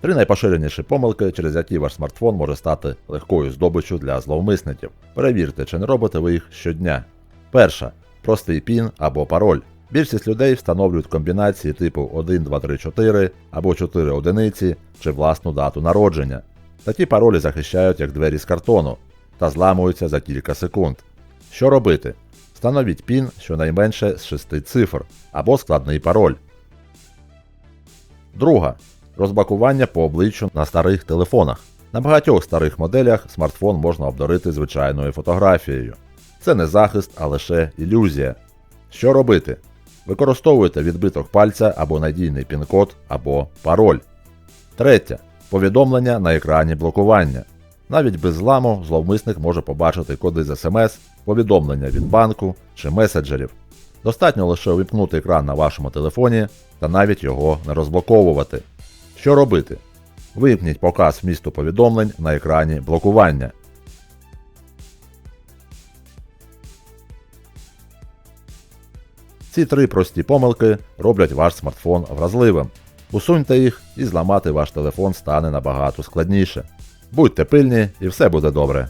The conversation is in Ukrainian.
Три найпоширеніші помилки, через які ваш смартфон може стати легкою здобиччю для зловмисників. Перевірте, чи не робите ви їх щодня. Перша простий пін або пароль. Більшість людей встановлюють комбінації типу 1, 2, 3, 4 або 4 одиниці чи власну дату народження. Такі паролі захищають як двері з картону та зламуються за кілька секунд. Що робити? Встановіть пін щонайменше з 6 цифр або складний пароль. Друга. Розблокування по обличчю на старих телефонах. На багатьох старих моделях смартфон можна обдарити звичайною фотографією. Це не захист, а лише ілюзія. Що робити? Використовуйте відбиток пальця або надійний пін-код або пароль. Третє. Повідомлення на екрані блокування. Навіть без зламу зловмисник може побачити коди з смс, повідомлення від банку чи меседжерів. Достатньо лише увімкнути екран на вашому телефоні та навіть його не розблоковувати. Що робити? Вимкніть показ вмісту повідомлень на екрані блокування. Ці три прості помилки роблять ваш смартфон вразливим. Усуньте їх і зламати ваш телефон стане набагато складніше. Будьте пильні і все буде добре.